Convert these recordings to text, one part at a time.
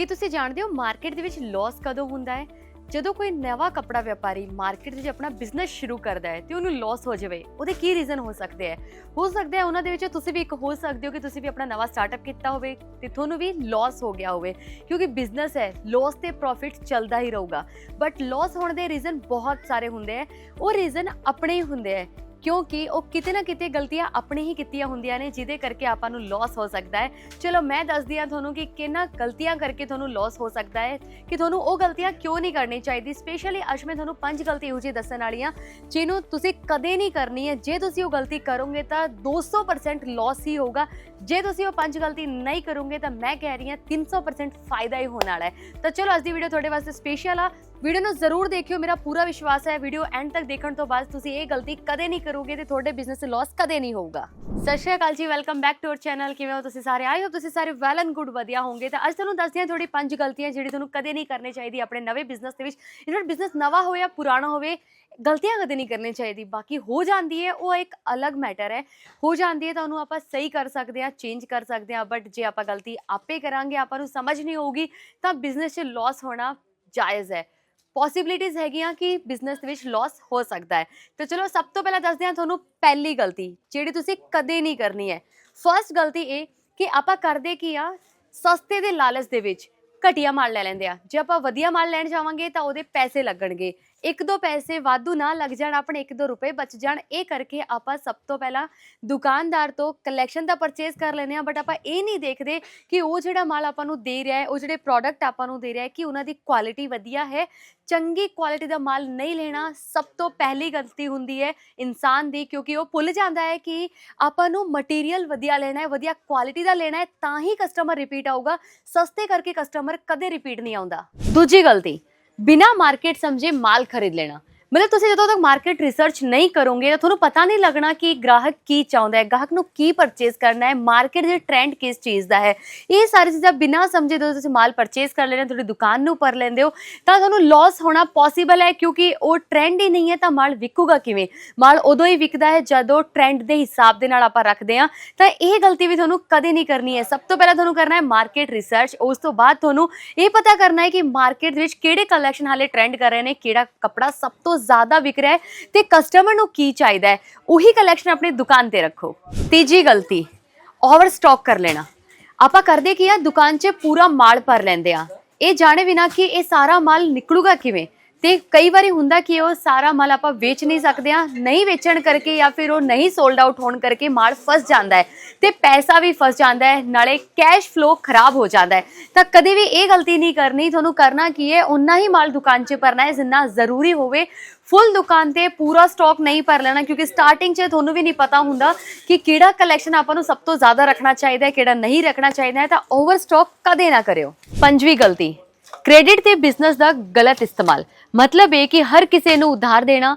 ਕੀ ਤੁਸੀਂ ਜਾਣਦੇ ਹੋ ਮਾਰਕੀਟ ਦੇ ਵਿੱਚ ਲਾਸ ਕਦੋਂ ਹੁੰਦਾ ਹੈ? ਜਦੋਂ ਕੋਈ ਨਵਾਂ ਕੱਪੜਾ ਵਪਾਰੀ ਮਾਰਕੀਟ ਵਿੱਚ ਆਪਣਾ ਬਿਜ਼ਨਸ ਸ਼ੁਰੂ ਕਰਦਾ ਹੈ ਤੇ ਉਹਨੂੰ ਲਾਸ ਹੋ ਜਾਵੇ, ਉਹਦੇ ਕੀ ਰੀਜ਼ਨ ਹੋ ਸਕਦੇ ਹੈ? ਹੋ ਸਕਦਾ ਹੈ ਉਹਨਾਂ ਦੇ ਵਿੱਚ ਤੁਸੀਂ ਵੀ ਇੱਕ ਹੋ ਸਕਦੇ ਹੋ ਕਿ ਤੁਸੀਂ ਵੀ ਆਪਣਾ ਨਵਾਂ ਸਟਾਰਟਅਪ ਕੀਤਾ ਹੋਵੇ ਤੇ ਤੁਹਾਨੂੰ ਵੀ ਲਾਸ ਹੋ ਗਿਆ ਹੋਵੇ, ਕਿਉਂਕਿ ਬਿਜ਼ਨਸ ਹੈ ਲਾਸ ਤੇ ਪ੍ਰੋਫਿਟ ਚੱਲਦਾ ਹੀ ਰਹੂਗਾ। ਬਟ ਲਾਸ ਹੋਣ ਦੇ ਰੀਜ਼ਨ ਬਹੁਤ ਸਾਰੇ ਹੁੰਦੇ ਹੈ। ਉਹ ਰੀਜ਼ਨ ਆਪਣੇ ਹੀ ਹੁੰਦੇ ਹੈ। ਕਿਉਂਕਿ ਉਹ ਕਿਤੇ ਨਾ ਕਿਤੇ ਗਲਤੀਆਂ ਆਪਣੇ ਹੀ ਕੀਤੀਆਂ ਹੁੰਦੀਆਂ ਨੇ, ਜਿਹਦੇ ਕਰਕੇ ਆਪਾਂ ਨੂੰ ਲਾਸ ਹੋ ਸਕਦਾ ਹੈ। ਚਲੋ, ਮੈਂ ਦੱਸਦੀ ਹਾਂ ਤੁਹਾਨੂੰ ਕਿ ਕਿੰਨਾ ਗਲਤੀਆਂ ਕਰਕੇ ਤੁਹਾਨੂੰ ਲਾਸ ਹੋ ਸਕਦਾ ਹੈ ਕਿ ਤੁਹਾਨੂੰ ਉਹ ਗਲਤੀਆਂ ਕਿਉਂ ਨਹੀਂ ਕਰਨੀ ਚਾਹੀਦੀ। ਸਪੈਸ਼ਲੀ ਅੱਜ ਮੈਂ ਤੁਹਾਨੂੰ ਪੰਜ ਗਲਤੀ ਇਹੋ ਜਿਹੀ ਦੱਸਣ ਵਾਲੀ ਹਾਂ, ਜਿਹਨੂੰ ਤੁਸੀਂ ਕਦੇ ਨਹੀਂ ਕਰਨੀ ਹੈ। ਜੇ ਤੁਸੀਂ ਉਹ ਗਲਤੀ ਕਰੋਗੇ ਤਾਂ 200% ਲਾਸ ਹੀ ਹੋਊਗਾ। ਜੇ ਤੁਸੀਂ ਉਹ ਪੰਜ ਗਲਤੀ ਨਹੀਂ ਕਰੋਗੇ ਤਾਂ ਮੈਂ ਕਹਿ ਰਹੀ ਹਾਂ 300% ਫਾਇਦਾ ਹੀ ਹੋਣ ਵਾਲਾ ਹੈ। ਤਾਂ ਚਲੋ, ਅੱਜ ਦੀ ਵੀਡੀਓ ਤੁਹਾਡੇ ਵਾਸਤੇ ਸਪੈਸ਼ਲ ਆ। ਵੀਡੀਓ ਨੂੰ ਜ਼ਰੂਰ ਦੇਖਿਓ, ਮੇਰਾ ਪੂਰਾ ਵਿਸ਼ਵਾਸ ਹੈ। ਵੀਡੀਓ ਐਂਡ ਤੱਕ ਦੇਖਣ ਤੋਂ ਬਾਅਦ ਤੁਸੀਂ ਇਹ ਗਲਤੀ ਕਦੇ ਨਹੀਂ ਕਰੋਗੇ ਤੇ ਤੁਹਾਡੇ ਬਿਜ਼ਨਸ 'ਚ ਲਾਸ ਕਦੇ ਨਹੀਂ ਹੋਊਗਾ। ਸਤਿ ਸ਼੍ਰੀ ਅਕਾਲ ਜੀ welcome back to our channel ਕਿਵੇਂ ਹੋ ਤੁਸੀਂ ਸਾਰੇ? ਆਈ ਹੋ ਤੁਸੀਂ ਸਾਰੇ ਵੈਲ ਐਂਡ ਗੁੱਡ ਵਧੀਆ ਹੋਵੋਗੇ। ਤਾਂ ਅੱਜ ਤੁਹਾਨੂੰ ਦੱਸਦੀ ਹਾਂ ਥੋੜੀ ਪੰਜ ਗਲਤੀਆਂ ਜਿਹੜੀ ਤੁਹਾਨੂੰ ਕਦੇ ਨਹੀਂ ਕਰਨੀ ਚਾਹੀਦੀ ਆਪਣੇ ਨਵੇਂ ਬਿਜ਼ਨਸ ਦੇ ਵਿੱਚ। ਜਿਹੜਾ ਬਿਜ਼ਨਸ ਨਵਾਂ ਹੋਵੇ ਜਾਂ ਪੁਰਾਣਾ ਹੋਵੇ, ਗਲਤੀਆਂ ਕਦੇ ਨਹੀਂ ਕਰਨੀ ਚਾਹੀਦੀ। ਬਾਕੀ ਹੋ ਜਾਂਦੀ ਹੈ, ਉਹ ਇੱਕ ਅਲੱਗ ਮੈਟਰ ਹੈ। ਹੋ ਜਾਂਦੀ ਹੈ ਤਾਂ ਉਹਨੂੰ ਆਪਾਂ ਸਹੀ ਕਰ ਸਕਦੇ ਹਾਂ ਚੇਂਜ ਕਰ ਸਕਦੇ ਹਾਂ। ਬਟ ਜੇ ਆਪਾਂ ਗਲਤੀ ਆਪੇ ਕਰਾਂਗੇ, ਆਪਾਂ ਨੂੰ ਸਮਝ ਨਹੀਂ ਹੋਊਗੀ ਤਾਂ ਬਿਜ਼ਨਸ 'ਚ ਲਾਸ ਹੋਣਾ ਜਾਇਜ਼ ਹੈ। ਪੋਸਿਬਿਲਿਟੀਜ਼ ਹੈਗੀਆਂ ਕਿ ਬਿਜ਼ਨਸ ਦੇ ਵਿੱਚ ਲਾਸ ਹੋ ਸਕਦਾ ਹੈ। ਤੇ ਚਲੋ, ਸਭ ਤੋਂ ਪਹਿਲਾਂ ਦੱਸਦੇ ਹਾਂ ਤੁਹਾਨੂੰ ਪਹਿਲੀ ਗਲਤੀ, ਜਿਹੜੀ ਤੁਸੀਂ ਕਦੇ ਨਹੀਂ ਕਰਨੀ ਹੈ। ਫਰਸਟ ਗਲਤੀ ਇਹ ਕਿ ਆਪਾਂ ਕਰਦੇ ਕੀ ਆ, ਸਸਤੇ ਦੇ ਲਾਲਚ ਦੇ ਵਿੱਚ ਘਟੀਆ ਮਾਲ ਲੈ ਲੈਂਦੇ ਆ। ਜੇ ਆਪਾਂ ਵਧੀਆ ਮਾਲ ਲੈਣ ਜਾਵਾਂਗੇ ਤਾਂ ਉਹਦੇ ਪੈਸੇ ਲੱਗਣਗੇ। ਇੱਕ ਦੋ ਪੈਸੇ ਵਾਧੂ ਨਾ ਲੱਗ ਜਾਣ, ਆਪਣੇ ਇੱਕ ਦੋ ਰੁਪਏ ਬਚ ਜਾਣ। ਇਹ ਕਰਕੇ ਆਪਾਂ ਸਭ ਤੋਂ ਪਹਿਲਾਂ ਦੁਕਾਨਦਾਰ ਤੋਂ ਕਲੈਕਸ਼ਨ ਦਾ ਪਰਚੇਸ ਕਰ ਲੈਂਦੇ ਆ ਬਟ ਆਪਾਂ ਇਹ ਨਹੀਂ ਦੇਖਦੇ ਕਿ ਉਹ ਜਿਹੜਾ ਮਾਲ ਆਪਾਂ ਨੂੰ ਦੇ ਰਿਹਾ ਹੈ, ਉਹ ਜਿਹੜੇ ਪ੍ਰੋਡਕਟ ਆਪਾਂ ਨੂੰ ਦੇ ਰਿਹਾ ਹੈ, ਕਿ ਉਹਨਾਂ ਦੀ ਕੁਆਲਿਟੀ ਵਧੀਆ ਹੈ। ਚੰਗੀ ਕੁਆਲਿਟੀ ਦਾ ਮਾਲ ਨਹੀਂ ਲੈਣਾ ਸਭ ਤੋਂ ਪਹਿਲੀ ਗਲਤੀ ਹੁੰਦੀ ਹੈ ਇਨਸਾਨ ਦੀ, ਕਿਉਂਕਿ ਉਹ ਭੁੱਲ ਜਾਂਦਾ ਹੈ ਕਿ ਆਪਾਂ ਨੂੰ ਮਟੀਰੀਅਲ ਵਧੀਆ ਲੈਣਾ ਹੈ, ਵਧੀਆ ਕੁਆਲਿਟੀ ਦਾ ਲੈਣਾ ਹੈ, ਤਾਂ ਹੀ ਕਸਟਮਰ ਰਿਪੀਟ ਆਊਗਾ। ਸਸਤੇ ਕਰਕੇ ਕਸਟਮਰ ਕਦੇ ਰਿਪੀਟ ਨਹੀਂ ਆਉਂਦਾ। ਦੂਜੀ ਗਲਤੀ ਬਿਨਾ ਮਾਰਕੀਟ ਸਮਝੇ ਮਾਲ ਖਰੀਦ ਲੈਣਾ। ਮਤਲਬ ਤੁਸੀਂ ਜਦੋਂ ਤੱਕ ਮਾਰਕੀਟ ਰਿਸਰਚ ਨਹੀਂ ਕਰੋਗੇ ਤਾਂ ਤੁਹਾਨੂੰ ਪਤਾ ਨਹੀਂ ਲੱਗਣਾ ਕਿ ਗ੍ਰਾਹਕ ਕੀ ਚਾਹੁੰਦਾ ਹੈ ਗਾਹਕ ਨੂੰ ਕੀ ਪਰਚੇਸ ਕਰਨਾ ਹੈ ਮਾਰਕੀਟ ਦੇ ਟ੍ਰੈਂਡ ਕਿਸ ਚੀਜ਼ ਦਾ ਹੈ। ਇਹ ਸਾਰੀ ਚੀਜ਼ਾਂ ਬਿਨਾਂ ਸਮਝੇ ਜਦੋਂ ਤੁਸੀਂ ਮਾਲ ਪਰਚੇਸ ਕਰ ਲੈਂਦੇ ਹੋ, ਤੁਹਾਡੀ ਦੁਕਾਨ ਨੂੰ ਪਰ ਲੈਂਦੇ ਹੋ, ਤਾਂ ਤੁਹਾਨੂੰ ਲਾਸ ਹੋਣਾ ਪੋਸੀਬਲ ਹੈ ਕਿਉਂਕਿ ਉਹ ਟ੍ਰੈਂਡ ਹੀ ਨਹੀਂ ਹੈ ਤਾਂ ਮਾਲ ਵਿਕੂਗਾ ਕਿਵੇਂ? ਮਾਲ ਉਦੋਂ ਹੀ ਵਿਕਦਾ ਹੈ ਜਦੋਂ ਟ੍ਰੈਂਡ ਦੇ ਹਿਸਾਬ ਦੇ ਨਾਲ ਆਪਾਂ ਰੱਖਦੇ ਹਾਂ। ਤਾਂ ਇਹ ਗਲਤੀ ਵੀ ਤੁਹਾਨੂੰ ਕਦੇ ਨਹੀਂ ਕਰਨੀ ਹੈ। ਸਭ ਤੋਂ ਪਹਿਲਾਂ ਤੁਹਾਨੂੰ ਕਰਨਾ ਹੈ ਮਾਰਕੀਟ ਰਿਸਰਚ ਉਸ ਤੋਂ ਬਾਅਦ ਤੁਹਾਨੂੰ ਇਹ ਪਤਾ ਕਰਨਾ ਹੈ ਕਿ ਮਾਰਕੀਟ ਦੇ ਵਿੱਚ ਕਿਹੜੇ ਕਲੈਕਸ਼ਨ ਹਾਲੇ ਟ੍ਰੈਂਡ ਕਰ ਰਹੇ ਨੇ, ਕਿਹੜਾ ਕੱਪੜਾ ਸਭ ਤੋਂ ਜ਼ਿਆਦਾ ਵਿਕ ਰਿਹਾ ਹੈ ਤੇ ਕਸਟਮਰ ਨੂੰ ਕੀ ਚਾਹੀਦਾ ਹੈ? ਉਹੀ ਕਲੈਕਸ਼ਨ ਆਪਣੀ ਦੁਕਾਨ ਤੇ ਰੱਖੋ। ਤੀਜੀ ਗਲਤੀ ਓਵਰ ਸਟਾਕ ਕਰ ਲੈਣਾ। ਆਪਾਂ ਕਰਦੇ ਕੀ ਆ, ਦੁਕਾਨ 'ਚ ਪੂਰਾ ਮਾਲ ਭਰ ਲੈਂਦੇ ਆ। ਇਹ ਜਾਣੇ ਬਿਨਾ ਕਿ ਇਹ ਸਾਰਾ ਮਾਲ ਨਿਕਲੂਗਾ ਕਿਵੇਂ? ਤੇ ਕਈ ਵਾਰੀ ਹੁੰਦਾ ਕਿ ਉਹ ਸਾਰਾ ਮਾਲ ਆਪਾਂ ਵੇਚ ਨਹੀਂ ਸਕਦੇ ਆ, ਨਹੀਂ ਵੇਚਣ ਕਰਕੇ ਜਾਂ ਫਿਰ ਉਹ ਨਹੀਂ ਸੋਲਡ ਆਊਟ ਹੋਣ ਕਰਕੇ ਮਾਲ ਫਸ ਜਾਂਦਾ ਹੈ ਤੇ ਪੈਸਾ ਵੀ ਫਸ ਜਾਂਦਾ ਹੈ, ਨਾਲੇ ਕੈਸ਼ ਫਲੋ ਖਰਾਬ ਹੋ ਜਾਂਦਾ ਹੈ। ਤਾਂ ਕਦੇ ਵੀ ਇਹ ਗਲਤੀ ਨਹੀਂ ਕਰਨੀ, ਤੁਹਾਨੂੰ ਕਰਨਾ ਕੀ ਹੈ ਉਨਾ ਹੀ ਮਾਲ ਦੁਕਾਨ 'ਚ ਭਰਨਾ ਹੈ ਜਿੰਨਾ ਜ਼ਰੂਰੀ ਹੋਵੇ। ਫੁੱਲ ਦੁਕਾਨ ਤੇ ਪੂਰਾ ਸਟਾਕ ਨਹੀਂ ਭਰ ਲੈਣਾ, ਕਿਉਂਕਿ ਸਟਾਰਟਿੰਗ 'ਚ ਤੁਹਾਨੂੰ ਵੀ ਨਹੀਂ ਪਤਾ ਹੁੰਦਾ ਕਿ ਕਿਹੜਾ ਕਲੈਕਸ਼ਨ ਆਪਾਂ ਨੂੰ ਸਭ ਤੋਂ ਜ਼ਿਆਦਾ ਰੱਖਣਾ ਚਾਹੀਦਾ ਹੈ, ਕਿਹੜਾ ਨਹੀਂ ਰੱਖਣਾ ਚਾਹੀਦਾ ਹੈ, ਤਾਂ ਓਵਰ ਸਟਾਕ ਕਦੇ ਨਾ ਕਰਿਓ। ਪੰਜਵੀਂ ਗਲਤੀ। ਕ੍ਰੈਡਿਟ ਤੇ ਬਿਜ਼ਨਸ ਦਾ ਗਲਤ ਇਸਤੇਮਾਲ। ਮਤਲਬ ਇਹ ਕਿ ਹਰ ਕਿਸੇ ਨੂੰ ਉਧਾਰ ਦੇਣਾ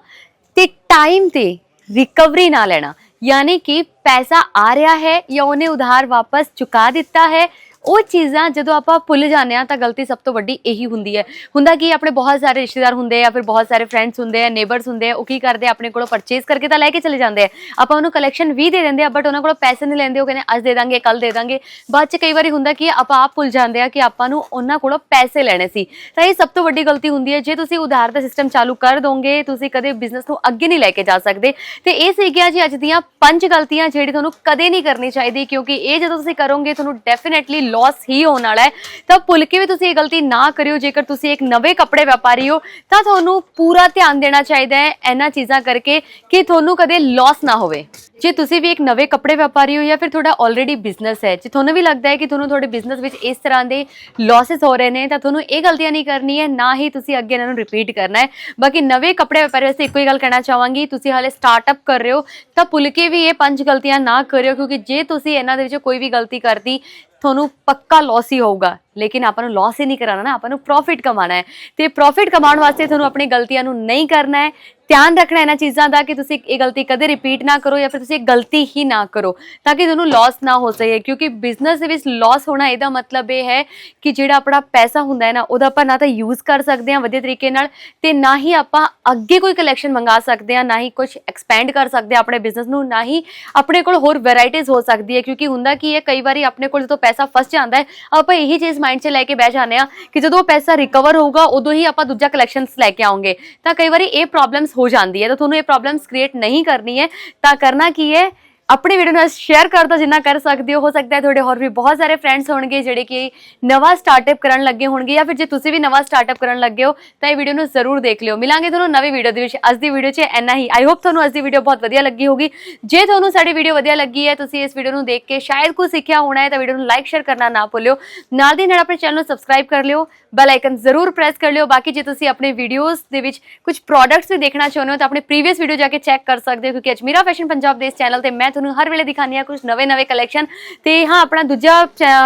ਤੇ ਟਾਈਮ ਤੇ ਰਿਕਵਰੀ ਨਾ ਲੈਣਾ। ਯਾਨੀ ਕਿ ਪੈਸਾ ਆ ਰਿਹਾ ਹੈ ਜਾਂ ਉਹਨੇ ਉਧਾਰ ਵਾਪਸ ਚੁਕਾ ਦਿੱਤਾ ਹੈ ਉਹ ਚੀਜ਼ਾਂ ਜਦੋਂ ਆਪਾਂ ਭੁੱਲ ਜਾਂਦੇ ਆ ਤਾਂ ਗਲਤੀ ਸਭ ਤੋਂ ਵੱਡੀ ਇਹੀ ਹੁੰਦੀ ਹੈ। ਹੁੰਦਾ ਕਿ ਆਪਣੇ ਬਹੁਤ ਸਾਰੇ ਰਿਸ਼ਤੇਦਾਰ ਹੁੰਦੇ ਆ, ਫਿਰ ਬਹੁਤ ਸਾਰੇ ਫਰੈਂਡਸ ਹੁੰਦੇ ਆ ਨੇਬਰਸ ਹੁੰਦੇ ਆ, ਉਹ ਕੀ ਕਰਦੇ ਆ, ਆਪਣੇ ਕੋਲੋਂ ਪਰਚੇਸ ਕਰਕੇ ਤਾਂ ਲੈ ਕੇ ਚਲੇ ਜਾਂਦੇ ਆ। ਆਪਾਂ ਉਹਨੂੰ ਕਲੈਕਸ਼ਨ ਵੀ ਦੇ ਦਿੰਦੇ ਆ ਬਟ ਉਹਨਾਂ ਕੋਲੋਂ ਪੈਸੇ ਨਹੀਂ ਲੈਂਦੇ, ਉਹ ਕਹਿੰਦੇ ਅੱਜ ਦੇ ਦਾਂਗੇ ਕੱਲ ਦੇ ਦਾਂਗੇ। ਬਾਅਦ ਚ ਕਈ ਵਾਰੀ ਹੁੰਦਾ ਕਿ ਆਪਾਂ ਆਪ ਭੁੱਲ ਜਾਂਦੇ ਆ ਕਿ ਆਪਾਂ ਨੂੰ ਉਹਨਾਂ ਕੋਲੋਂ ਪੈਸੇ ਲੈਣੇ ਸੀ। ਤਾਂ ਇਹ ਸਭ ਤੋਂ ਵੱਡੀ ਗਲਤੀ ਹੁੰਦੀ ਹੈ। ਜੇ ਤੁਸੀਂ ਉਧਾਰ ਦਾ ਸਿਸਟਮ ਚਾਲੂ ਕਰ ਦੋਗੇ, ਤੁਸੀਂ ਕਦੇ ਬਿਜ਼ਨਸ ਨੂੰ ਅੱਗੇ ਨਹੀਂ ਲੈ ਕੇ ਜਾ ਸਕਦੇ। ਤੇ ਇਹ ਸੀਗੀਆਂ ਜੀ ਅੱਜ ਦੀਆਂ ਪੰਜ ਗਲਤੀਆਂ ਜਿਹੜੀ ਤੁਹਾਨੂੰ ਕਦੇ ਨਹੀਂ ਕਰਨੀ ਚਾਹੀਦੀ, ਕਿਉਂਕਿ ਇਹ ਜਦੋਂ ਤੁਸੀਂ ਕਰੋਗੇ, ਤੁਹਾਨੂੰ ਡੈਫੀਨਿਟਲੀ ਲਾਸ ਹੀ ਹੋਣ ਵਾਲਾ ਹੈ। ਤਾਂ ਭੁੱਲ ਕੇ ਵੀ ਤੁਸੀਂ ਇਹ ਗਲਤੀ ਨਾ ਕਰਿਓ। ਜੇਕਰ ਤੁਸੀਂ ਇੱਕ ਨਵੇਂ ਕੱਪੜੇ ਵਪਾਰੀ ਹੋ, ਤਾਂ ਤੁਹਾਨੂੰ ਪੂਰਾ ਧਿਆਨ ਦੇਣਾ ਚਾਹੀਦਾ ਹੈ ਇਹਨਾਂ ਚੀਜ਼ਾਂ ਕਰਕੇ ਕਿ ਤੁਹਾਨੂੰ ਕਦੇ ਲਾਸ ਨਾ ਹੋਵੇ। ਜੇ ਤੁਸੀਂ ਵੀ ਇੱਕ ਨਵੇਂ ਕੱਪੜੇ ਵਪਾਰੀ ਹੋ ਜਾਂ ਫਿਰ ਤੁਹਾਡਾ ਆਲਰੇਡੀ ਬਿਜ਼ਨਸ ਹੈ, ਜੇ ਤੁਹਾਨੂੰ ਵੀ ਲੱਗਦਾ ਹੈ ਕਿ ਤੁਹਾਨੂੰ ਤੁਹਾਡੇ ਬਿਜ਼ਨਸ ਵਿੱਚ ਇਸ ਤਰ੍ਹਾਂ ਦੇ ਲਾਸਸ ਹੋ ਰਹੇ ਨੇ, ਤਾਂ ਤੁਹਾਨੂੰ ਇਹ ਗਲਤੀਆਂ ਨਹੀਂ ਕਰਨੀ ਹੈ, ਨਾ ਹੀ ਤੁਸੀਂ ਅੱਗੇ ਇਹਨਾਂ ਨੂੰ ਰਿਪੀਟ ਕਰਨਾ ਹੈ। ਬਾਕੀ ਨਵੇਂ ਕੱਪੜੇ ਵਪਾਰੀ ਵਾਸਤੇ ਇੱਕੋ ਹੀ ਗੱਲ ਕਹਿਣਾ ਚਾਹਾਂਗੀ, ਤੁਸੀਂ ਹਾਲੇ ਸਟਾਰਟਅਪ ਕਰ ਰਹੇ ਹੋ, ਤਾਂ ਭੁੱਲ ਕੇ ਵੀ ਇਹ ਪੰਜ ਗਲਤੀਆਂ ਨਾ ਕਰਿਓ, ਕਿਉਂਕਿ ਜੇ ਤੁਸੀਂ ਇਹਨਾਂ ਦੇ ਵਿੱਚ ਕੋਈ ਵੀ ਗਲਤੀ ਕਰਦੀ ਤੁਹਾਨੂੰ ਪੱਕਾ ਲਾਸ ਹੀ ਹੋਊਗਾ। ਲੇਕਿਨ ਆਪਾਂ ਨੂੰ ਲਾਸ ਹੀ ਨਹੀਂ ਕਰਾਉਣਾ ਨਾ, ਆਪਾਂ ਨੂੰ ਪ੍ਰੋਫਿਟ ਕਮਾਉਣਾ ਹੈ। ਤੇ ਪ੍ਰੋਫਿਟ ਕਮਾਉਣ ਵਾਸਤੇ ਤੁਹਾਨੂੰ ਆਪਣੀ ਗਲਤੀਆਂ ਨੂੰ ਨਹੀਂ ਕਰਨਾ ਹੈ। ਧਿਆਨ ਰੱਖਣਾ ਇਹਨਾਂ ਚੀਜ਼ਾਂ ਦਾ ਕਿ ਤੁਸੀਂ ਇਹ ਗਲਤੀ ਕਦੇ ਰਿਪੀਟ ਨਾ ਕਰੋ ਜਾਂ ਫਿਰ ਤੁਸੀਂ ਇਹ ਗਲਤੀ ਹੀ ਨਾ ਕਰੋ, ਤਾਂ ਕਿ ਤੁਹਾਨੂੰ ਲਾਸ ਨਾ ਹੋ ਸਕੇ। ਕਿਉਂਕਿ ਬਿਜ਼ਨਸ ਦੇ ਵਿੱਚ ਲਾਸ ਹੋਣਾ ਇਹਦਾ ਮਤਲਬ ਇਹ ਹੈ ਕਿ ਜਿਹੜਾ ਆਪਣਾ ਪੈਸਾ ਹੁੰਦਾ ਹੈ ਨਾ, ਉਹਦਾ ਆਪਾਂ ਨਾ ਤਾਂ ਯੂਜ਼ ਕਰ ਸਕਦੇ ਹਾਂ ਵਧੀਆ ਤਰੀਕੇ ਨਾਲ ਤੇ ਨਾ ਹੀ ਆਪਾਂ ਅੱਗੇ ਕੋਈ ਕਲੈਕਸ਼ਨ ਮੰਗਾ ਸਕਦੇ ਹਾਂ, ਨਾ ਹੀ ਕੁਝ ਐਕਸਪੈਂਡ ਕਰ ਸਕਦੇ ਹਾਂ ਆਪਣੇ ਬਿਜ਼ਨਸ ਨੂੰ, ਨਾ ਹੀ ਆਪਣੇ ਕੋਲ ਹੋਰ ਵੈਰਾਈਟੀਆਂ ਹੋ ਸਕਦੀ ਹੈ। ਕਿਉਂਕਿ ਹੁੰਦਾ ਕੀ ਹੈ, ਕਈ ਵਾਰੀ ਆਪਣੇ ਕੋਲ ਜਦੋਂ ਪੈਸਾ ਫਸ ਜਾਂਦਾ ਹੈ, ਆਪਾਂ ਇਹੀ ਚੀਜ਼ ਮਾਈਂਡ 'ਚ ਲੈ ਕੇ ਬਹਿ ਜਾਂਦੇ ਆ ਕਿ ਜਦੋਂ ਉਹ ਪੈਸਾ ਰਿਕਵਰ ਹੋਊਗਾ, ਉਦੋਂ ਹੀ ਆਪਾਂ ਦੂਜਾ ਕਲੈਕਸ਼ਨਸ ਲੈ ਕੇ ਆਉਂਗੇ। ਤਾਂ ਕਈ ਵਾਰੀ ਇਹ ਪ੍ਰੋਬਲਮਸ ਹੋ ਜਾਂਦੀ ਹੈ। ਤਾਂ ਤੁਹਾਨੂੰ ਇਹ ਪ੍ਰੋਬਲਮਸ ਕ੍ਰੀਏਟ ਨਹੀਂ ਕਰਨੀ ਹੈ। ਤਾਂ ਕਰਨਾ ਕੀ ਹੈ? ਆਪਣੀ ਵੀਡੀਓ ਨਾਲ ਸ਼ੇਅਰ ਕਰ ਦੋ ਜਿੰਨਾ ਕਰ ਸਕਦੇ ਹੋ ਹੋ ਸਕਦਾ ਹੈ ਤੁਹਾਡੇ ਹੋਰ ਵੀ ਬਹੁਤ ਸਾਰੇ ਫਰੈਂਡਸ ਹੋਣਗੇ ਜਿਹੜੇ ਕਿ ਨਵਾਂ ਸਟਾਰਟਅਪ ਕਰਨ ਲੱਗੇ ਹੋਣਗੇ ਜਾਂ ਫਿਰ ਜੇ ਤੁਸੀਂ ਵੀ ਨਵਾਂ ਸਟਾਰਟਅਪ ਕਰਨ ਲੱਗੇ ਹੋ, ਤਾਂ ਇਹ ਵੀਡੀਓ ਨੂੰ ਜ਼ਰੂਰ ਦੇਖ ਲਿਓ। ਮਿਲਾਂਗੇ ਤੁਹਾਨੂੰ ਨਵੀਂ ਵੀਡੀਓ ਦੇ ਵਿੱਚ। ਅੱਜ ਦੀ ਵੀਡੀਓ 'ਚ ਇੰਨਾ ਹੀ। ਆਈ ਹੋਪ ਤੁਹਾਨੂੰ ਅੱਜ ਦੀ ਵੀਡੀਓ ਬਹੁਤ ਵਧੀਆ ਲੱਗੀ ਹੋਗੀ ਜੇ ਤੁਹਾਨੂੰ ਸਾਡੀ ਵੀਡੀਓ ਵਧੀਆ ਲੱਗੀ ਹੈ, ਤੁਸੀਂ ਇਸ ਵੀਡੀਓ ਨੂੰ ਦੇਖ ਕੇ ਸ਼ਾਇਦ ਕੁਝ ਸਿੱਖਿਆ ਹੋਣਾ ਹੈ, ਤਾਂ ਵੀਡੀਓ ਨੂੰ ਲਾਈਕ ਸ਼ੇਅਰ ਕਰਨਾ ਨਾ ਭੁੱਲਿਓ। ਨਾਲ ਦੀ ਨਾਲ ਆਪਣੇ ਚੈਨਲ ਨੂੰ ਸਬਸਕ੍ਰਾਈਬ ਕਰ ਲਿਓ। ਬੈਲ ਆਈਕਨ ਜ਼ਰੂਰ ਪ੍ਰੈਸ ਕਰ ਲਿਓ। ਬਾਕੀ ਜੇ ਤੁਸੀਂ ਆਪਣੇ ਵੀਡੀਓਜ਼ ਦੇ ਵਿੱਚ ਕੁਝ ਪ੍ਰੋਡਕਟਸ ਵੀ ਦੇਖਣਾ ਚਾਹੁੰਦੇ ਹੋ, ਤਾਂ ਆਪਣੇ ਪ੍ਰੀਵੀਅਸ ਵੀਡੀਓ ਜਾ ਕੇ ਚੈੱਕ ਕਰ ਸਕਦੇ ਹੋ, ਕਿਉਂਕਿ ਅਜਮੀਰਾ ਫੈਸ਼ਨ ਪੰਜਾਬ ਦੇ ਇਸ ਚੈਨਲ ਤੇ ਮੈਂ ਤੁਹਾਨੂੰ ਹਰ ਵੇਲੇ ਦਿਖਾਉਂਦੀ ਹਾਂ ਕੁਝ ਨਵੇਂ-ਨਵੇਂ ਕਲੈਕਸ਼ਨ ਤੇ ਹਾਂ, ਆਪਣਾ ਦੂਜਾ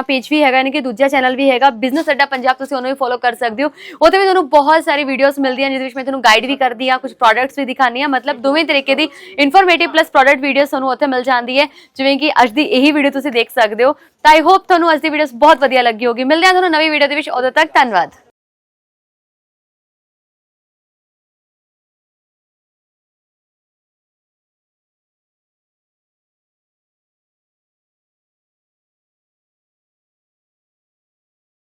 ਪੇਜ ਵੀ ਹੈਗਾ, ਯਾਨੀ ਕਿ ਦੂਜਾ ਚੈਨਲ ਵੀ ਹੈਗਾ। ਬਿਜ਼ਨਸ ਅੱਡਾ ਪੰਜਾਬ ਤੁਸੀਂ ਉਹਨੂੰ ਵੀ ਫੋਲੋ ਕਰ ਸਕਦੇ ਹੋ। ਉਹਤੇ ਵੀ ਤੁਹਾਨੂੰ ਬਹੁਤ ਸਾਰੀ ਵੀਡੀਓਜ਼ ਮਿਲਦੀਆਂ, ਜਿਹਦੇ ਵਿੱਚ ਮੈਂ ਤੁਹਾਨੂੰ ਗਾਈਡ ਵੀ ਕਰਦੀ ਹਾਂ, ਕੁਝ ਪ੍ਰੋਡਕਟਸ ਵੀ ਦਿਖਾਉਂਦੀ ਹਾਂ। ਮਤਲਬ ਦੋਵੇਂ ਤਰੀਕੇ ਦੀ ਇਨਫੋਰਮੇਟਿਵ ਪਲੱਸ ਪ੍ਰੋਡਕਟ ਵੀਡੀਓਜ਼ ਤੁਹਾਨੂੰ ਉੱਥੇ ਮਿਲ ਜਾਂਦੀ ਹੈ। ਜਿਵੇਂ ਕਿ ਅੱਜ ਦੀ ਇਹੀ ਵੀਡੀਓ ਤੁਸੀਂ ਦੇਖ ਸਕਦੇ ਹੋ। ਤਾਂ ਆਈ ਹੋਪ ਤੁਹਾਨੂੰ ਅੱਜ ਦੀ ਵੀਡੀਓਜ਼ ਬਹੁਤ ਵਧੀਆ ਲੱਗੀ ਹੋਗੀ ਮਿਲਦੇ ਹਾਂ ਤੁਹਾਨੂੰ ਨਵੀਂ ਵੀਡੀਓ ਦੇ ਵਿੱਚ। ਉਦੋਂ ਤੱਕ ਧੰਨਵਾਦ।